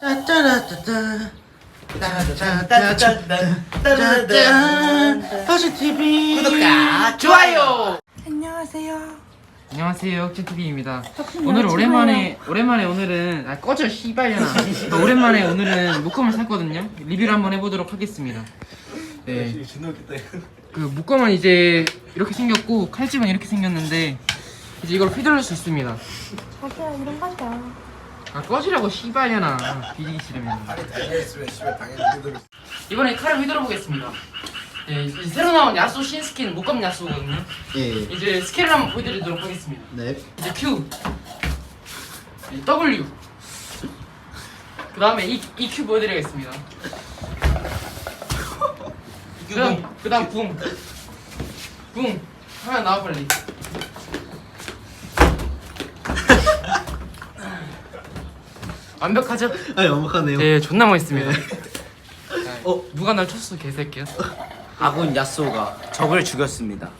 따따라따따 따따따따따 버시 TV 구독과 좋아요. 안녕하세요. 안녕하세요, 옥진TV입니다. 오늘 오랜만에 오랜만에 오늘은 아 꺼져 씨발년아. 오랜만에 오늘은 묶음을 샀거든요. 리뷰를 한번 해보도록 하겠습니다. 네. 그 묶음은 이제 이렇게 생겼고 칼집은 이렇게 생겼는데 이제 이걸 휘둘릴 수 있습니다. 자기야 이런 마. 아 꺼지라고 씨발년아. 비리기 싫으면. 이번에 칼을 휘둘러 보겠습니다. 네, 이 새로 나온 야수 신스킨 묶음 야수거든요. 예. 이제 스킬을 한번 보여드리도록 하겠습니다. 네. 이제 Q 이 W 그 다음에 이, 이 Q 보여드리겠습니다 그 다음 그 다음 붕 붕. 하나 나와 빨리 완벽하죠? 아 완벽하네요. 네 존나 멋있습니다 어? 누가 날 쳤어 개새끼야 아군 야쏘가 적을 죽였습니다.